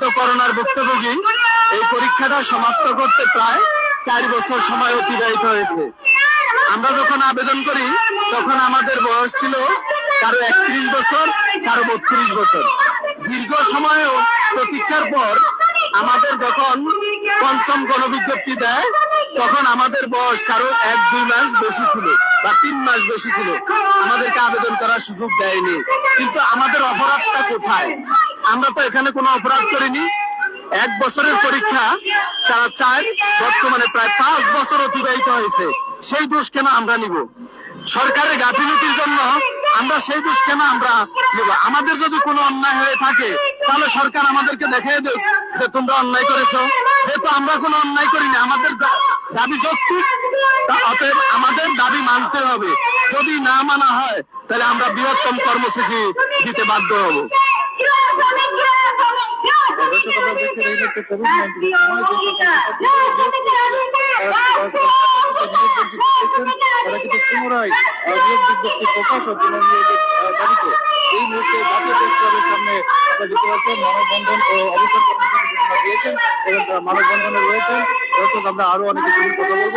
যেহেতু করোনার ভুক্তভোগী এই পরীক্ষাটা সমাপ্ত করতে প্রায় চার বছর সময় অতিবাহিত হয়েছে। আমরা যখন আবেদন করি, তখন আমাদের বয়স ছিল কারও একত্রিশ বছর, কারও বত্রিশ বছর। দীর্ঘ সময়ও প্রতীক্ষার পর আমাদের যখন পঞ্চম গণবিজ্ঞপ্তি দেয়, তখন আমাদের বয়স কারও এক, দুই মাস বেশি ছিল বা তিন মাস বেশি ছিল। আমাদেরকে আবেদন করার সুযোগ দেয়নি। কিন্তু আমাদের অপরাধটা কোথায়? আমরা তো এখানে কোনো অপরাধ করিনি। এক বছরের পরীক্ষা তারা চায়, বর্তমানে প্রায় পাঁচ বছর অতিবাহিত হয়েছে। সেই দোষ কেন আমরা নিব? সরকারের গাফিলতির জন্য আমরা সেই দোষ কেন আমরা নিব? আমাদের যদি কোনো অন্যায় হয়ে থাকে, তাহলে সরকার আমাদেরকে দেখিয়ে দেখ যে তোমরা অন্যায় করেছ। যেহেতু আমরা কোনো অন্যায় করিনি, আমাদের দাবি যৌক্তিক অতএব আমাদের দাবি মানতে হবে। যদি না মানা হয়, তাহলে আমরা বৃহত্তম কর্মসূচি দিতে বাধ্য হব। দর্শক তারা কিন্তু পুনরায় নিয়োগ বিজ্ঞপ্তি প্রকাশ ও পুনর্নিয়োগের এই মুহূর্তে জাতীয় সামনে আপনারা দেখতে পাচ্ছেন মানববন্ধন ও অবস্থান দিয়েছেন এবং তারা মানববন্ধনে রয়েছেন আমরা আরও অনেক কিছু কথা বলব।